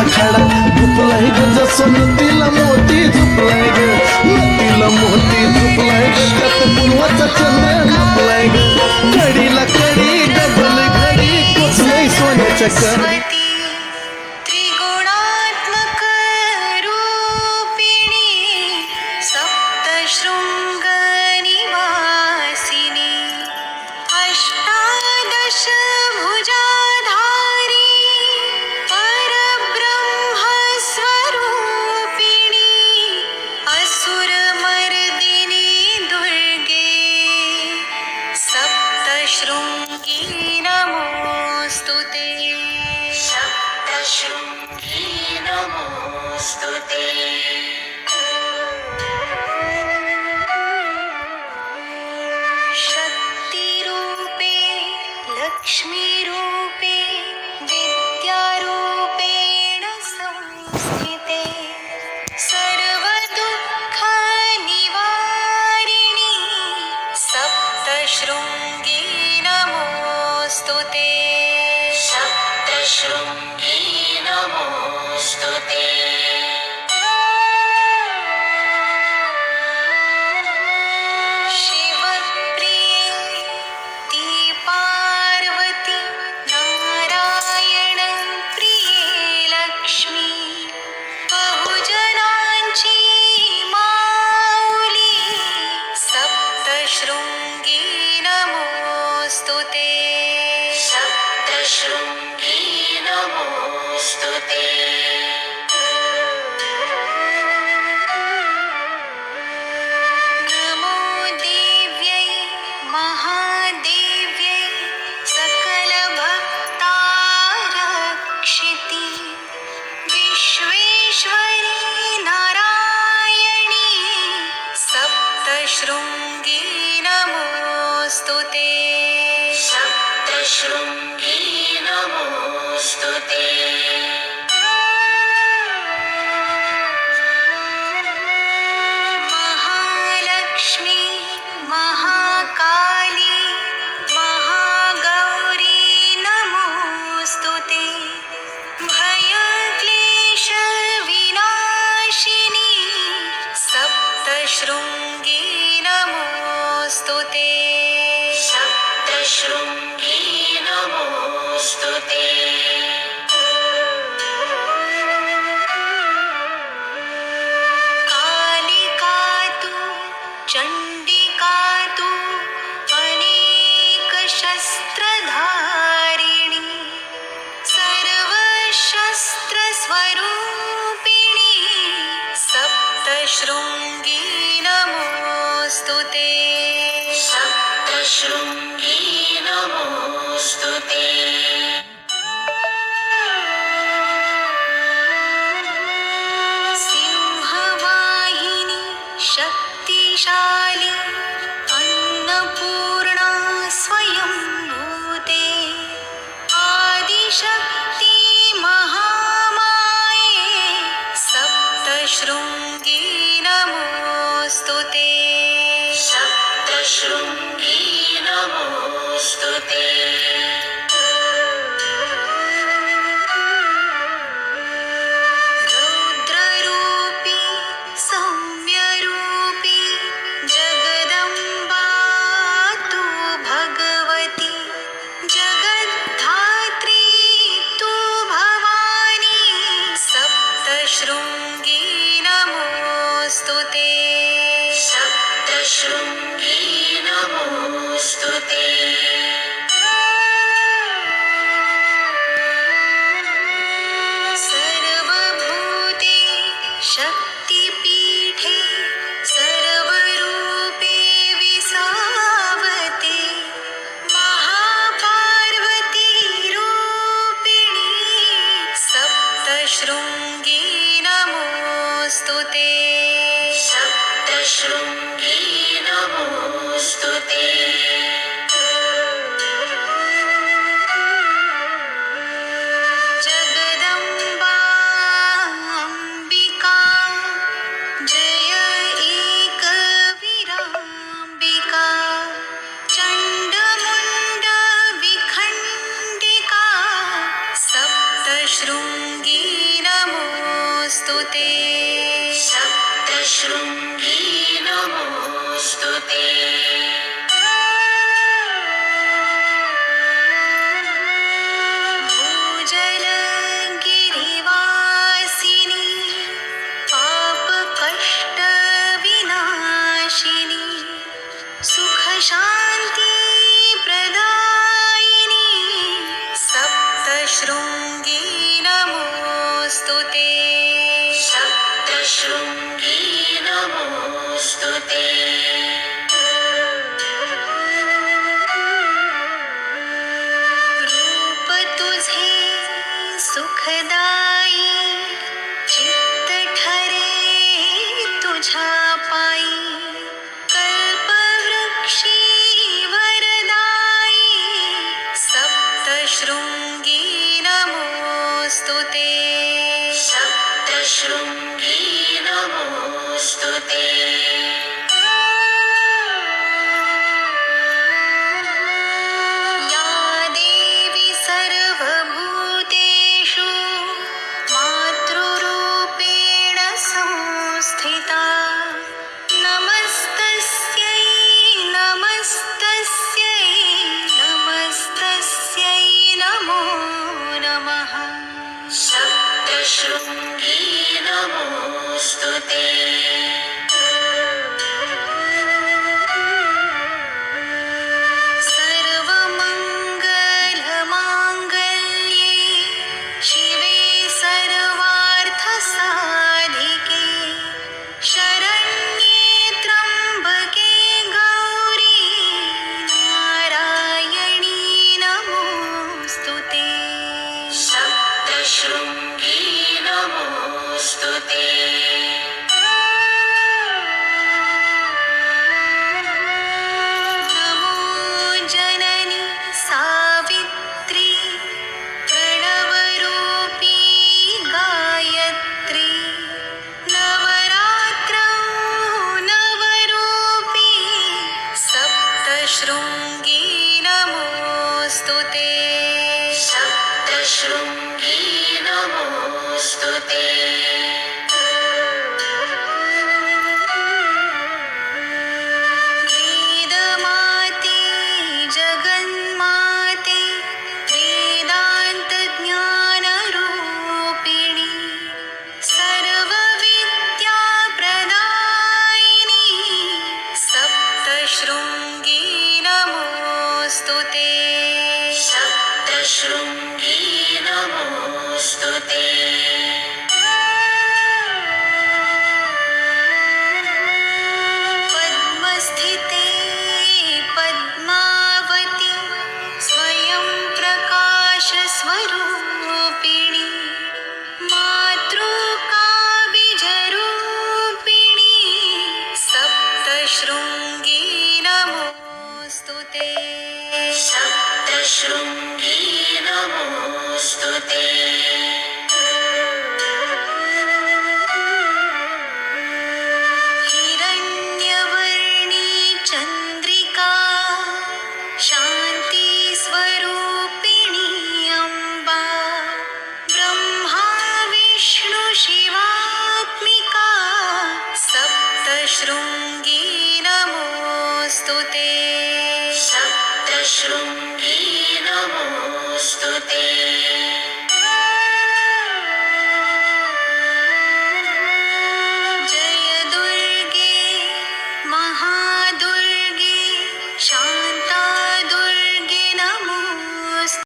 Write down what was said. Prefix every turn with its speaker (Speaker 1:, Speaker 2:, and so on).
Speaker 1: सकाळा झुपलाय ग जसं नदीला मोती झुपलाय ग. नदीला मोती झुपलाय ग. त्यात पूर्वाचा चंद्र झुपलाय ग. कडीला कडी डबल घडी पोचलाय सोन्याच्या कडी.
Speaker 2: शब्दशृङ्गी नमोऽस्तु ते। शब्दशृङ्गी शब्दशृङ्गी नमोऽस्तु ते शब्दशृङ्गी नमोऽस्तु ते कालिका तु चण्डिका तु अनेकशस्त्रधारिणी सर्वशस्त्रस्वरूप ശൃംഗീനമോ mushroom Shalom. शब्दशृङ्गी नमोऽस्तु ते शब्दशृङ्गी नमोऽस्तु ते रूप तुझे सुखदायी Thank you. chão. show.